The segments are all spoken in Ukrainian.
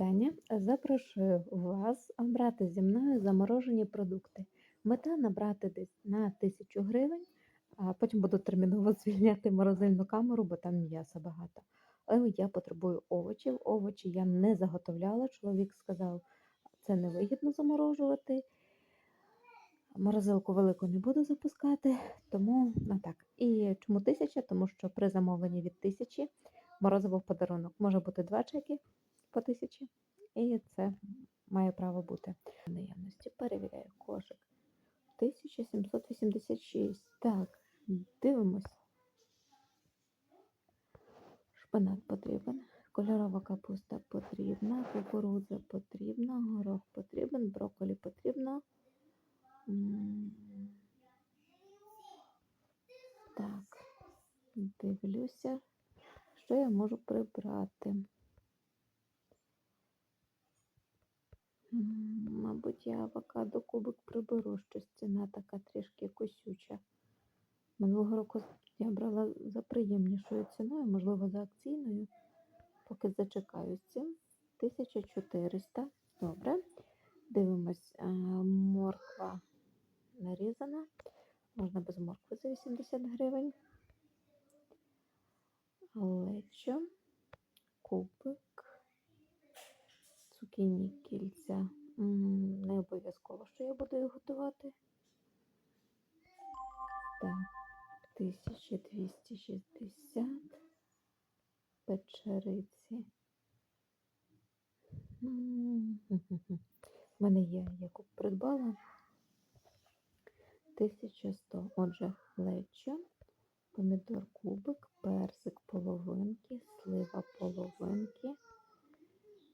вітання. Запрошую вас обрати зі мною заморожені продукти. Мета набрати десь на 1000 гривень, а потім буду терміново звільняти морозильну камеру, бо там м'яса багато. Але я потребую овочів. Овочі я не заготовляла. Чоловік сказав, це невигідно заморожувати. Морозилку велику не буду запускати, тому ну так. І чому 1000? Тому що при замовленні від 1000 морозиво в подарунок. Може бути два чеки по 1000, і це має право бути. Наявності перевіряю кошик. 1786. Так, дивимось. Шпинат потрібен, кольорова капуста потрібна, кукурудза потрібна, горох потрібен, брокколі потрібно. Так, дивлюся, що я можу прибрати. Мабуть, я авокадо кубик приберу, щось ціна така трішки косюча. Минулого року я брала за приємнішою ціною, можливо, за акційною. Поки зачекаю з цим. 1400. Добре. Дивимось. Морква нарізана. Можна без моркви за 80 гривень. Лечо, кубик, цукіні кільця. Не обов'язково, що я буду їх готувати. Так, 1260 печериці. М, мене є, я куп- придбала 1100. Отже, лечо, помідор кубик, персик половинки, слива половинки,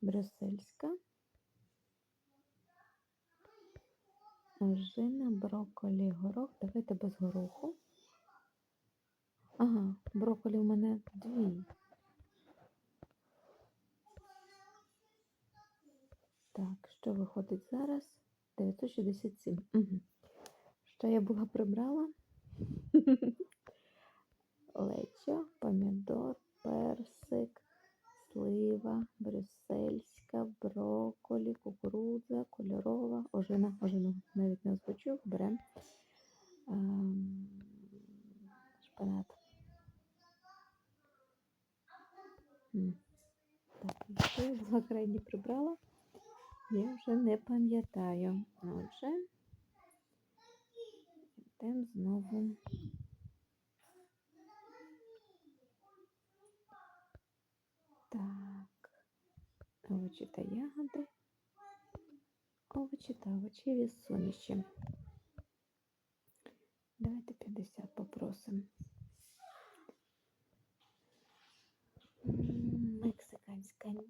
брюссельська, ожина, брокколі, горох. Давайте без гороху. Ага, брокколі в мене дві. Так, що виходить зараз? 967. Угу. Що я була прибрала? Лечо, помідор, персик, слива, брюссельська, брокколі, кукурудза, кольорова, ожина, ожину навіть не озвучу, беремо ем, шпинат. Так, я була крайні прибрала? Я вже не пам'ятаю. Отже, йдемо знову. Так, овочі та ягоди. Овочі та овочеві суміші. Давайте 50 попросимо. М, Мексиканська ні.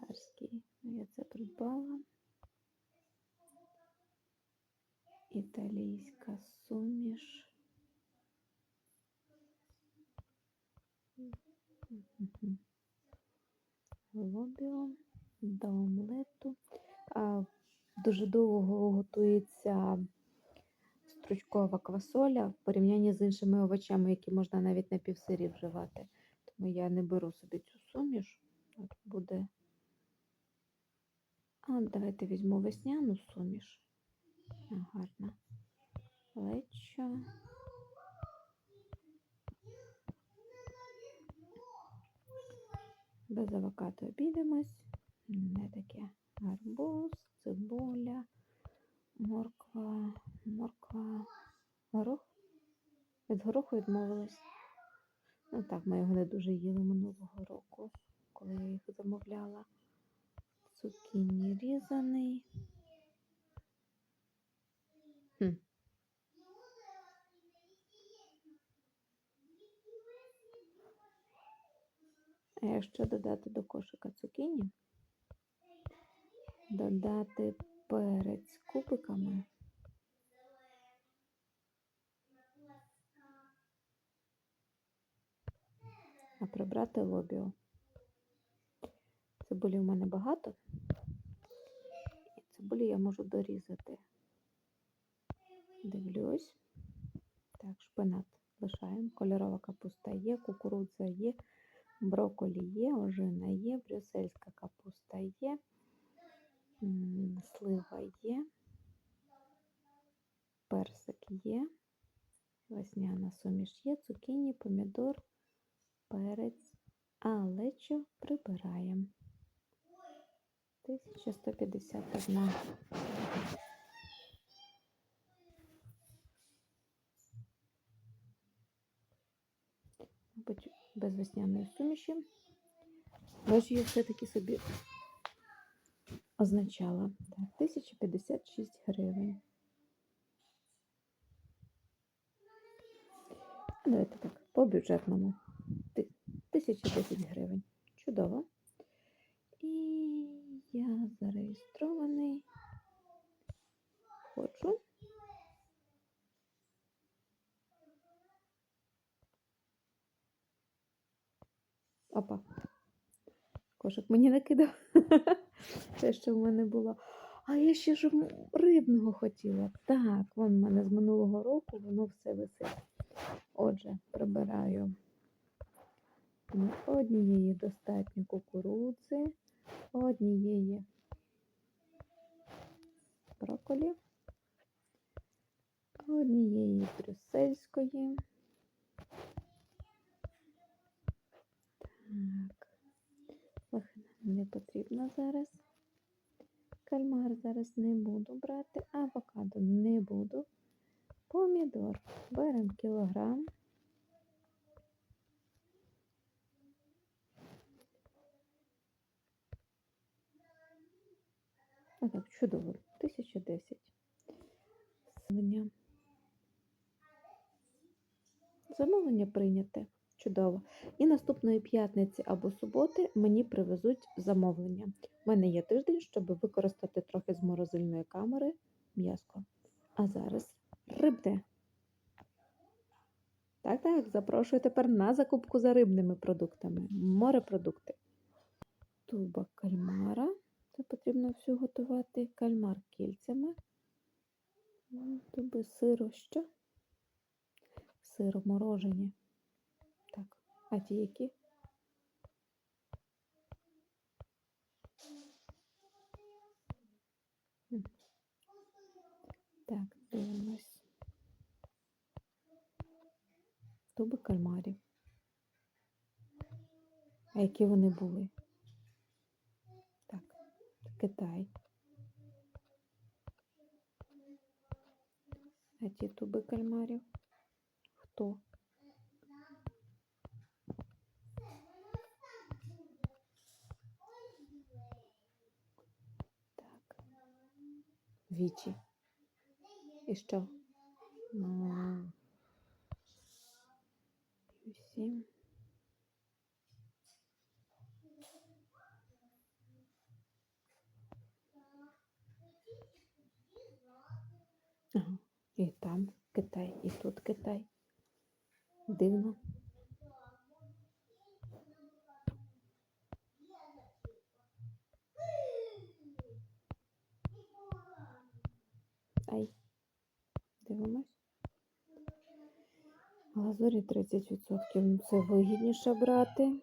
Царський. Я це придбала. Італійська суміш. Лобіо до омлету. А, дуже довго готується стручкова квасоля в порівнянні з іншими овочами, які можна навіть на півсирі вживати. Тому я не беру собі цю суміш. От буде. А давайте візьму весняну суміш. Гарна. Лечо. Без авокадо обійдемось. Не таке. Гарбуз, цибуля, морква, морква, горох. Від гороху відмовилась. Ну так, ми його не дуже їли минулого року, коли я їх замовляла. Цукіні різаний. Хм. А якщо додати до кошика цукіні, додати перець кубиками, а прибрати лобіо. Цибулі в мене багато. І цибулі я можу дорізати. Дивлюсь. Так, шпинат лишаємо. Кольорова капуста є, кукурудза є, Брокколі є, ожина є, брюссельська капуста є, слива є, персик є, весняна суміш є, цукіні, помідор, перець, а лечо прибираємо. 1151. Мабуть, без весняної суміші. Але ж я все-таки собі означала. Так, 1056 гривень. Давайте так, по бюджетному. 1010 гривень. Чудово. І я зареєстрований. Хочу. Опа. Кошик мені накидав. Те, що в мене було. А я ще ж рибного хотіла. Так, вон в мене з минулого року воно все висить. Отже, прибираю однієї достатньо кукурудзи, однієї брокколі, однієї брюссельської. Так, лохина не потрібно зараз. Кальмар зараз не буду брати, авокадо не буду. Помідор беремо кілограм. А так, чудово. 1010. Замовлення. Замовлення прийняте. Чудово. І наступної п'ятниці або суботи мені привезуть замовлення. У мене є тиждень, щоб використати трохи з морозильної камери м'яско. А зараз рибне. Так, так, запрошую тепер на закупку за рибними продуктами. Морепродукти. Туба кальмара. Це потрібно все готувати. Кальмар кільцями. Туби сиро що? Сиро морожені. А ті які? Так, дивимось. Туби кальмарів. А які вони були? Так, Китай. А ті туби кальмарів? Хто? Так. Вічі. І що? Ну, Сім. І там Китай, і тут Китай. Дивно. Ай. Дивимось. Глазурі 30%. Ну, Це вигідніше брати.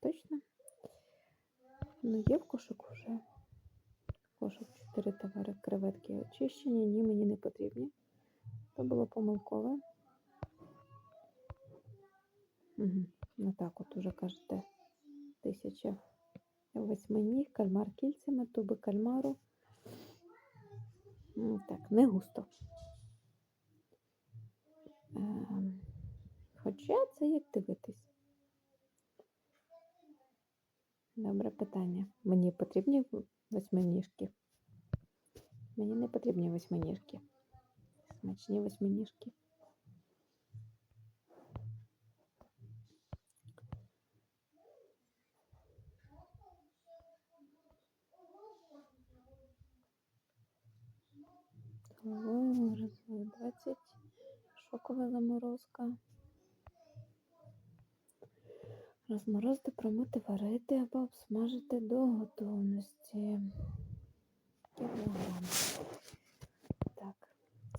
Точно? Ну, є в кошику вже. Кошик 4 товари, креветки очищені. Ні, мені не потрібні. Це було помилкове. Угу. Ну так от уже кажете. Тисяча восьминіг, кальмар кільцями, туби кальмару. Так, не густо. Ем, Хоча це як дивитись. Добре питання. Мені потрібні восьминіжки? Мені не потрібні восьминіжки. Смачні восьминіжки. Морозили 20. Шокова заморозка. Розморозити, промити, варити або обсмажити до готовності. кілограма. Так,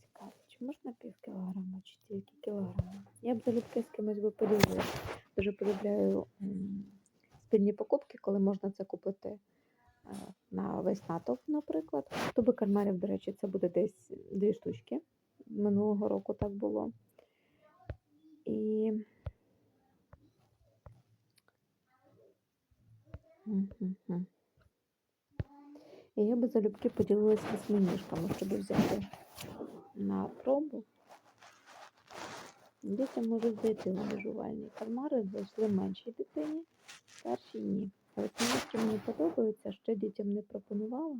цікаво, чи можна пів кілограма, чи тільки кілограма? Я б залюбки з кимось би поділилася. Дуже полюбляю спільні покупки, коли можна це купити весь натовп, наприклад. Туби кальмарів, до речі, це буде десь дві штучки. Минулого року так було. І І я би залюбки поділилася восьминіжками, щоб взяти на пробу. Дітям можуть зайти на виживальні. Кальмари зайшли меншій дитині, старшій ні. А восьминіжки мені подобаються, ще дітям не пропонувала.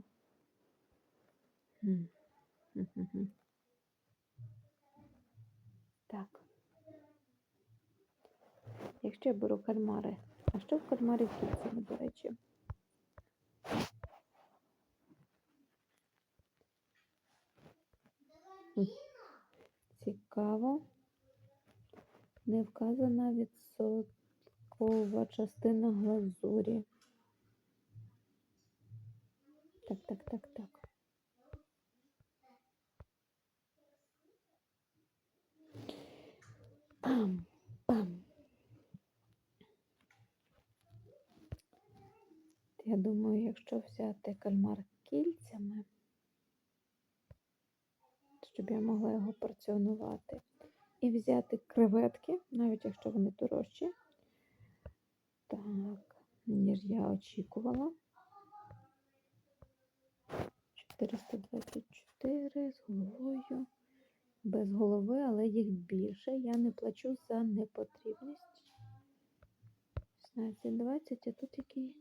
Так. Якщо я беру кальмари, а що в кальмарі кільцями, до речі? Цікаво. Не вказана відсоткова частина глазурі. Так, так, так, так. Пам, пам. Я думаю, якщо взяти кальмар кільцями, щоб я могла його порціонувати, і взяти креветки, навіть якщо вони дорожчі, так, ніж я очікувала. 424 з головою. Без голови, але їх більше. Я не плачу за непотрібність. 16, 20, а тут який?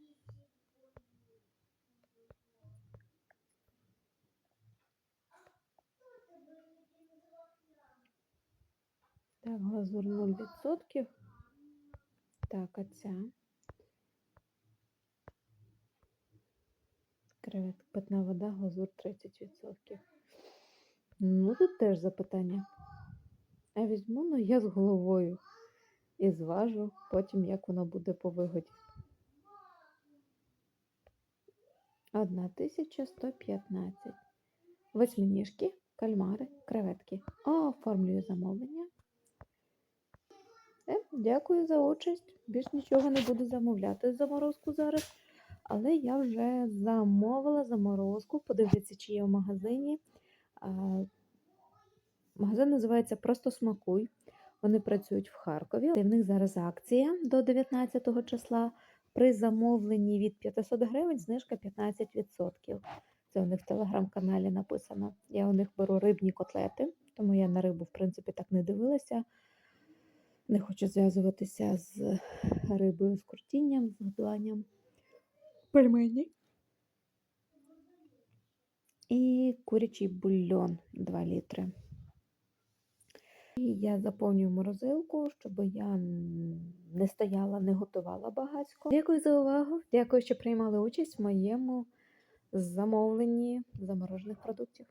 Так, глазур 0%. Так, а ця? Кревет, питна вода, глазур 30%. Ну, тут теж запитання. А візьму, ну я з головою і зважу потім, як воно буде по вигоді. 1115. Восьминіжки, кальмари, креветки. Оформлюю замовлення. Е, дякую за участь. Більш нічого не буду замовляти заморозку зараз. Але я вже замовила заморозку. Подивіться, чи є в магазині. Магазин називається Просто Смакуй. Вони працюють в Харкові. В них зараз акція до 19 числа. При замовленні від 500 гривень знижка 15%. Це у них в телеграм-каналі написано. Я у них беру рибні котлети, тому я на рибу, в принципі, так не дивилася. Не хочу зв'язуватися з рибою, з куртінням, з готуванням пельмені. І курячий бульйон 2 літри. І я заповнюю морозилку, щоб я не стояла, не готувала багатько. Дякую за увагу. Дякую, що приймали участь в моєму замовленні заморожених продуктів.